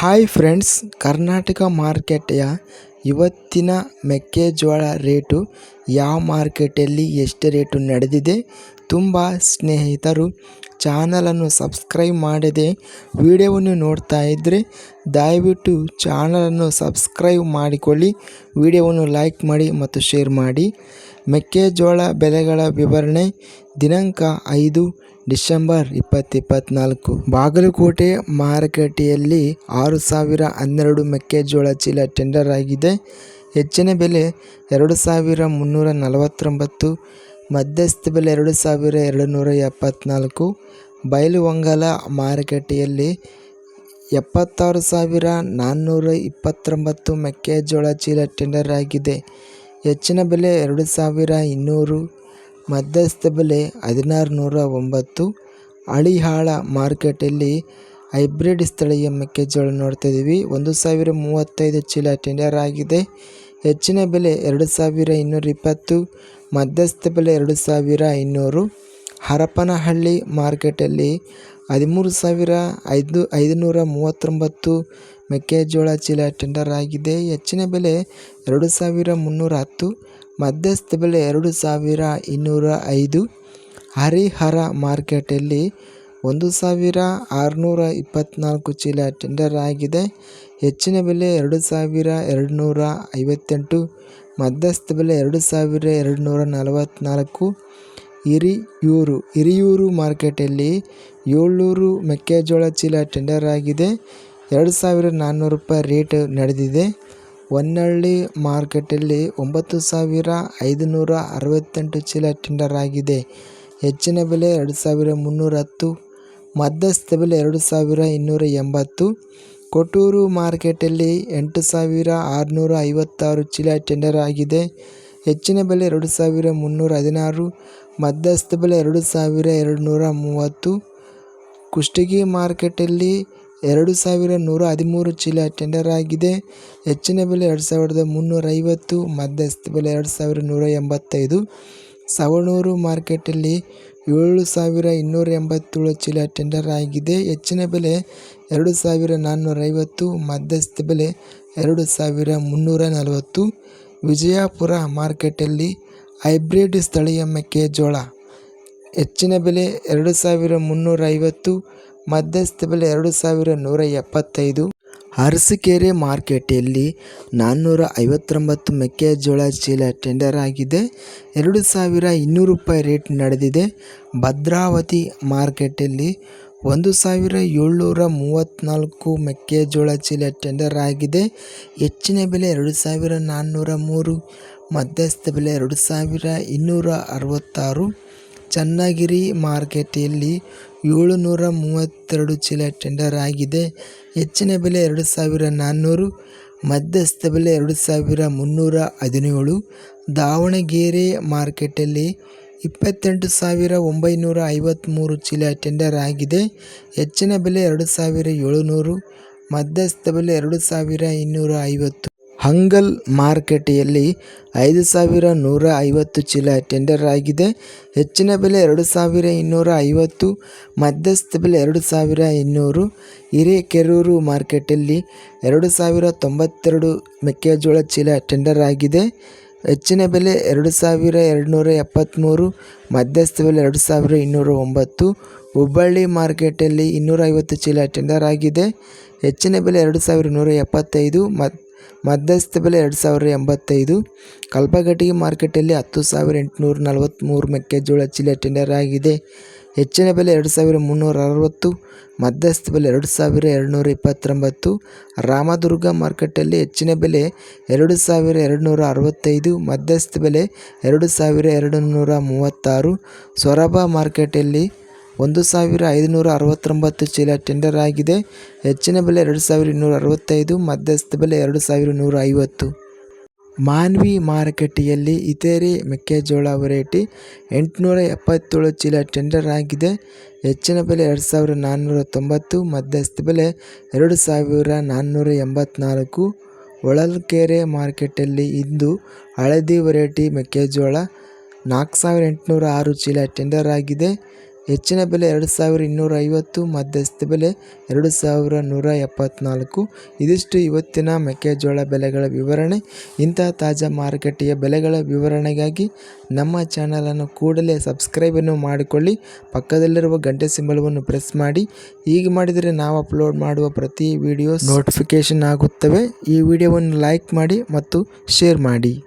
Hi friends Karnataka ಮಾರ್ಕೆಟೆಯ ಇವತ್ತಿನ ಮೆಕ್ಕೆಜೋಳ rate ಯಾವ ಮಾರ್ಕೆಟಲ್ಲಿ ಎಷ್ಟು ರೇಟು ನಡೆದಿದೆ? ತುಂಬ ಸ್ನೇಹಿತರು ಚಾನಲನ್ನು ಸಬ್ಸ್ಕ್ರೈಬ್ ಮಾಡದೆ ವಿಡಿಯೋವನ್ನು ನೋಡ್ತಾ ಇದ್ದರೆ ದಯವಿಟ್ಟು ಚಾನಲನ್ನು ಸಬ್ಸ್ಕ್ರೈಬ್ ಮಾಡಿಕೊಳ್ಳಿ, ವಿಡಿಯೋವನ್ನು ಲೈಕ್ ಮಾಡಿ ಮತ್ತು ಶೇರ್ ಮಾಡಿ. ಮೆಕ್ಕೆಜೋಳ ಬೆಲೆಗಳ ವಿವರಣೆ, ದಿನಾಂಕ ಐದು ಡಿಸೆಂಬರ್ ಇಪ್ಪತ್ತಿಪ್ಪತ್ನಾಲ್ಕು ಬಾಗಲಕೋಟೆ ಮಾರುಕಟ್ಟೆಯಲ್ಲಿ ಆರು ಸಾವಿರ ಹನ್ನೆರಡು ಮೆಕ್ಕೆಜೋಳ ಚೀಲ ಟೆಂಡರ್ ಆಗಿದೆ. ಹೆಚ್ಚಿನ ಬೆಲೆ ಎರಡು ಸಾವಿರ ಮುನ್ನೂರ ನಲವತ್ತೊಂಬತ್ತು ಮಧ್ಯಸ್ಥ ಬೆಲೆ ಎರಡು ಸಾವಿರ ಎರಡು ನೂರ ಎಪ್ಪತ್ತ್ನಾಲ್ಕು ಒಂಗಲ ಮಾರುಕಟ್ಟೆಯಲ್ಲಿ ಎಪ್ಪತ್ತಾರು ಸಾವಿರ ನಾನ್ನೂರ ಇಪ್ಪತ್ತೊಂಬತ್ತು ಮೆಕ್ಕೆಜೋಳ ಚೀಲ ಟೆಂಡರ್ ಆಗಿದೆ. ಹೆಚ್ಚಿನ ಬೆಲೆ ಎರಡು ಸಾವಿರ ಇನ್ನೂರು ಮಧ್ಯಸ್ಥ ಬೆಲೆ ಹದಿನಾರು ನೂರ ಒಂಬತ್ತು. ಹಳಿಹಾಳ ಮಾರ್ಕೆಟಲ್ಲಿ ಹೈಬ್ರಿಡ್ ಸ್ಥಳೀಯ ಮೆಕ್ಕೆಜೋಳ ನೋಡ್ತಾ ಇದ್ದೀವಿ ಒಂದು ಸಾವಿರ ಮೂವತ್ತೈದು ಚೀಲ ಟೆಂಡರ್ ಆಗಿದೆ. ಹೆಚ್ಚಿನ ಬೆಲೆ ಎರಡು ಸಾವಿರ ಇನ್ನೂರ ಇಪ್ಪತ್ತು ಮಧ್ಯಸ್ಥ ಬೆಲೆ ಎರಡು ಸಾವಿರ ಇನ್ನೂರು ಹರಪನಹಳ್ಳಿ ಮಾರ್ಕೆಟಲ್ಲಿ ಹದಿಮೂರು ಸಾವಿರ ಐದು ಐದುನೂರ ಮೂವತ್ತೊಂಬತ್ತು ಮೆಕ್ಕೆಜೋಳ ಚೀಲ ಟೆಂಡರ್ ಆಗಿದೆ. ಹೆಚ್ಚಿನ ಬೆಲೆ ಎರಡು ಸಾವಿರ ಮುನ್ನೂರ ಹತ್ತು ಮಧ್ಯಸ್ಥ ಬೆಲೆ ಎರಡು ಸಾವಿರ ಇನ್ನೂರ ಐದು ಹರಿಹರ ಮಾರ್ಕೆಟಲ್ಲಿ ಒಂದು ಸಾವಿರ ಆರುನೂರ ಇಪ್ಪತ್ತ್ನಾಲ್ಕು ಚೀಲ ಟೆಂಡರ್ ಆಗಿದೆ. ಹೆಚ್ಚಿನ ಬೆಲೆ ಎರಡು ಸಾವಿರ ಎರಡುನೂರ ಐವತ್ತೆಂಟು, ಮಧ್ಯಸ್ಥ ಬೆಲೆ ಎರಡು ಸಾವಿರ ಎರಡುನೂರ ನಲವತ್ತ್ನಾಲ್ಕು ಹಿರಿಯೂರು ಹಿರಿಯೂರು ಮಾರ್ಕೆಟಲ್ಲಿ ಏಳ್ನೂರು ಮೆಕ್ಕೆಜೋಳ ಚೀಲ ಟೆಂಡರ್ ಆಗಿದೆ. ಎರಡು ಸಾವಿರ ನಾನ್ನೂರು ರೂಪಾಯಿ ರೇಟ್ ನಡೆದಿದೆ. ಹೊನ್ನಳ್ಳಿ ಮಾರ್ಕೆಟಲ್ಲಿ ಒಂಬತ್ತು ಸಾವಿರ ಐದುನೂರ ಅರವತ್ತೆಂಟು ಚೀಲ ಟೆಂಡರ್ ಆಗಿದೆ. ಹೆಚ್ಚಿನ ಬೆಲೆ ಎರಡು ಸಾವಿರ ಮುನ್ನೂರ ಹತ್ತು ಮಧ್ಯಸ್ಥ ಬೆಲೆ ಎರಡು ಸಾವಿರ ಇನ್ನೂರ ಎಂಬತ್ತು. ಕೊಟ್ಟೂರು ಮಾರ್ಕೆಟಲ್ಲಿ ಎಂಟು ಸಾವಿರ ಆರುನೂರ ಐವತ್ತಾರು ಚೀಲ ಟೆಂಡರ್ ಆಗಿದೆ. ಹೆಚ್ಚಿನ ಬೆಲೆ ಎರಡು ಸಾವಿರ ಮುನ್ನೂರ ಹದಿನಾರು. ಮಧ್ಯಸ್ಥ ಬೆಲೆ ಎರಡು ಸಾವಿರ ಎರಡು ನೂರ ಮೂವತ್ತು. ಕುಷ್ಟಗಿ ಮಾರ್ಕೆಟಲ್ಲಿ ಎರಡು ಸಾವಿರ ನೂರ ಹದಿಮೂರು ಚೀಲ ಟೆಂಡರ್ ಆಗಿದೆ. ಹೆಚ್ಚಿನ ಬೆಲೆ ಎರಡು ಸಾವಿರದ ಮುನ್ನೂರ ಐವತ್ತು. ಮಧ್ಯಸ್ಥ ಬೆಲೆ ಎರಡು ಸಾವಿರ ನೂರ ಎಂಬತ್ತೈದು. ಸವಣೂರು ಮಾರ್ಕೆಟಲ್ಲಿ ಏಳು ಸಾವಿರ ಇನ್ನೂರ ಎಂಬತ್ತೇಳು ಚೀಲ ಟೆಂಡರ್ ಆಗಿದೆ. ಹೆಚ್ಚಿನ ಬೆಲೆ ಎರಡು ಸಾವಿರ ನಾನ್ನೂರ ಐವತ್ತು ಮಧ್ಯಸ್ಥ ಬೆಲೆ ಎರಡು ಸಾವಿರ ಮುನ್ನೂರ ನಲವತ್ತು ವಿಜಯಪುರ ಮಾರ್ಕೆಟಲ್ಲಿ ಹೈಬ್ರಿಡ್ ಸ್ಥಳೀಯ ಮೆಕ್ಕೆಜೋಳ. ಹೆಚ್ಚಿನ ಬೆಲೆ ಎರಡು ಸಾವಿರ ಮುನ್ನೂರ ಐವತ್ತು ಮಧ್ಯಸ್ಥ ಬೆಲೆ ಎರಡು ಸಾವಿರ ನೂರ ಎಪ್ಪತ್ತೈದು. ಅರಸೀಕೆರೆ ಮಾರ್ಕೆಟಲ್ಲಿ ನಾನ್ನೂರ ಐವತ್ತೊಂಬತ್ತು ಮೆಕ್ಕೆಜೋಳ ಚೀಲ ಟೆಂಡರ್ ಆಗಿದೆ. ಎರಡು ಸಾವಿರ ಇನ್ನೂರು ರೂಪಾಯಿ ರೇಟ್ ನಡೆದಿದೆ. ಭದ್ರಾವತಿ ಮಾರ್ಕೆಟಲ್ಲಿ ಒಂದು ಸಾವಿರ ಏಳ್ನೂರ ಮೂವತ್ತ್ನಾಲ್ಕು ಮೆಕ್ಕೆಜೋಳ ಚೀಲ ಟೆಂಡರ್ ಆಗಿದೆ. ಹೆಚ್ಚಿನ ಬೆಲೆ ಎರಡು ಸಾವಿರ ನಾನ್ನೂರ ಮೂರು ಮಧ್ಯಸ್ಥ ಬೆಲೆ ಎರಡು ಸಾವಿರ ಇನ್ನೂರ ಅರವತ್ತಾರು ಚನ್ನಗಿರಿ ಮಾರ್ಕೆಟಲ್ಲಿ ಏಳುನೂರ ಮೂವತ್ತೆರಡು ಚೀಲ ಟೆಂಡರ್ ಆಗಿದೆ. ಹೆಚ್ಚಿನ ಬೆಲೆ ಎರಡು ಸಾವಿರ ನಾನ್ನೂರು ಮಧ್ಯಸ್ಥ ಬೆಲೆ ಎರಡು ಸಾವಿರ ಮುನ್ನೂರ ಹದಿನೇಳು ದಾವಣಗೆರೆ ಮಾರ್ಕೆಟಲ್ಲಿ ಇಪ್ಪತ್ತೆಂಟು ಸಾವಿರ ಒಂಬೈನೂರ ಐವತ್ತ್ಮೂರು ಚೀಲ ಟೆಂಡರ್ ಆಗಿದೆ. ಹೆಚ್ಚಿನ ಬೆಲೆ ಎರಡು ಸಾವಿರ ಏಳುನೂರು ಮಧ್ಯಸ್ಥ ಬೆಲೆ ಎರಡು ಸಾವಿರ ಇನ್ನೂರ ಐವತ್ತು ಹಂಗಲ್ ಮಾರುಕಟ್ಟೆಯಲ್ಲಿ ಐದು ಸಾವಿರ ನೂರ ಐವತ್ತು ಚೀಲ ಟೆಂಡರ್ ಆಗಿದೆ. ಹೆಚ್ಚಿನ ಬೆಲೆ ಎರಡು ಸಾವಿರ ಇನ್ನೂರ ಐವತ್ತು, ಮಧ್ಯಸ್ಥ ಬೆಲೆ ಎರಡು ಸಾವಿರ ಇನ್ನೂರು. ಹಿರೇಕೆರೂರು ಮಾರ್ಕೆಟಲ್ಲಿ ಎರಡು ಸಾವಿರ ತೊಂಬತ್ತೆರಡು ಮೆಕ್ಕೆಜೋಳ ಚೀಲ ಟೆಂಡರ್ ಆಗಿದೆ. ಹೆಚ್ಚಿನ ಬೆಲೆ ಎರಡು ಸಾವಿರ ಎರಡು ನೂರ ಎಪ್ಪತ್ತ್ಮೂರು, ಮಧ್ಯಸ್ಥ ಬೆಲೆ ಎರಡು ಸಾವಿರ ಇನ್ನೂರ ಒಂಬತ್ತು. ಹುಬ್ಬಳ್ಳಿ ಮಾರ್ಕೆಟಲ್ಲಿ ಇನ್ನೂರ ಐವತ್ತು ಚೀಲ ಟೆಂಡರ್ ಆಗಿದೆ. ಹೆಚ್ಚಿನ ಬೆಲೆ ಎರಡು ಸಾವಿರ ನೂರ ಎಪ್ಪತ್ತೈದು ಮಧ್ಯಸ್ಥ ಬೆಲೆ ಎರಡು ಸಾವಿರ ಎಂಬತ್ತೈದು. ಕಲ್ಪಗಟ್ಟಿಗೆ ಮಾರ್ಕೆಟಲ್ಲಿ ಹತ್ತು ಸಾವಿರ ಎಂಟುನೂರ ನಲವತ್ತ್ಮೂರು ಮೆಕ್ಕೆಜೋಳ ಚೀಲ ಟೆಂಡರ್ ಆಗಿದೆ. ಹೆಚ್ಚಿನ ಬೆಲೆ ಎರಡು ಸಾವಿರ ಮುನ್ನೂರ ಅರವತ್ತು. ಮಧ್ಯಸ್ಥ ಬೆಲೆ ಎರಡು ಸಾವಿರ ಎರಡುನೂರ ಇಪ್ಪತ್ತೊಂಬತ್ತು. ರಾಮದುರ್ಗ ಮಾರ್ಕೆಟಲ್ಲಿ ಹೆಚ್ಚಿನ ಬೆಲೆ ಎರಡು ಸಾವಿರ ಎರಡುನೂರ ಅರವತ್ತೈದು. ಮಧ್ಯಸ್ಥ ಬೆಲೆ ಎರಡು ಸಾವಿರ ಎರಡು ನೂರ ಮೂವತ್ತಾರು. ಸೊರಬ ಮಾರ್ಕೆಟಲ್ಲಿ ಒಂದು ಸಾವಿರ ಐದುನೂರ ಅರವತ್ತೊಂಬತ್ತು ಚೀಲ ಟೆಂಡರ್ ಆಗಿದೆ. ಹೆಚ್ಚಿನ ಬೆಲೆ ಎರಡು ಸಾವಿರ ಇನ್ನೂರ ಅರವತ್ತೈದು, ಮಧ್ಯಸ್ಥ ಬೆಲೆ ಎರಡು ಸಾವಿರ ನೂರ ಐವತ್ತು. ಮಾನ್ವಿ ಮಾರುಕಟ್ಟೆಯಲ್ಲಿ ಇತರೆ ಮೆಕ್ಕೆಜೋಳ ವೆರೈಟಿ ಎಂಟುನೂರ ಎಪ್ಪತ್ತೇಳು ಚೀಲ ಟೆಂಡರ್ ಆಗಿದೆ. ಹೆಚ್ಚಿನ ಬೆಲೆ ಎರಡು ಸಾವಿರ ನಾನ್ನೂರ ತೊಂಬತ್ತು, ಮಧ್ಯಸ್ಥ ಬೆಲೆ ಎರಡು ಸಾವಿರ ನಾನ್ನೂರ ಎಂಬತ್ನಾಲ್ಕು. ಹೊಳಲ್ಕೆರೆ ಮಾರ್ಕೆಟಲ್ಲಿ ಇಂದು ಹಳದಿ ವೆರೈಟಿ ಮೆಕ್ಕೆಜೋಳ ನಾಲ್ಕು ಸಾವಿರ ಎಂಟುನೂರ ಆರು ಚೀಲ ಟೆಂಡರ್ ಆಗಿದೆ. ಹೆಚ್ಚಿನ ಬೆಲೆ ಎರಡು ಸಾವಿರ ಇನ್ನೂರ ಐವತ್ತು ಮಧ್ಯಸ್ಥ ಬೆಲೆ ಎರಡು ಸಾವಿರ ನೂರ ಎಪ್ಪತ್ನಾಲ್ಕು ಇದಿಷ್ಟು ಇವತ್ತಿನ ಮೆಕ್ಕೆಜೋಳ ಬೆಲೆಗಳ ವಿವರಣೆ. ಇಂತಹ ತಾಜಾ ಮಾರುಕಟ್ಟೆಯ ಬೆಲೆಗಳ ವಿವರಣೆಗಾಗಿ ನಮ್ಮ ಚಾನಲನ್ನು ಕೂಡಲೇ ಸಬ್ಸ್ಕ್ರೈಬನ್ನು ಮಾಡಿಕೊಳ್ಳಿ. ಪಕ್ಕದಲ್ಲಿರುವ ಗಂಟೆ ಸಿಂಬಲವನ್ನು ಪ್ರೆಸ್ ಮಾಡಿ. ಹೀಗೆ ಮಾಡಿದರೆ ನಾವು ಅಪ್ಲೋಡ್ ಮಾಡುವ ಪ್ರತಿ ವಿಡಿಯೋಸ್ ನೋಟಿಫಿಕೇಷನ್ ಆಗುತ್ತವೆ. ಈ ವಿಡಿಯೋವನ್ನು ಲೈಕ್ ಮಾಡಿ ಮತ್ತು ಶೇರ್ ಮಾಡಿ.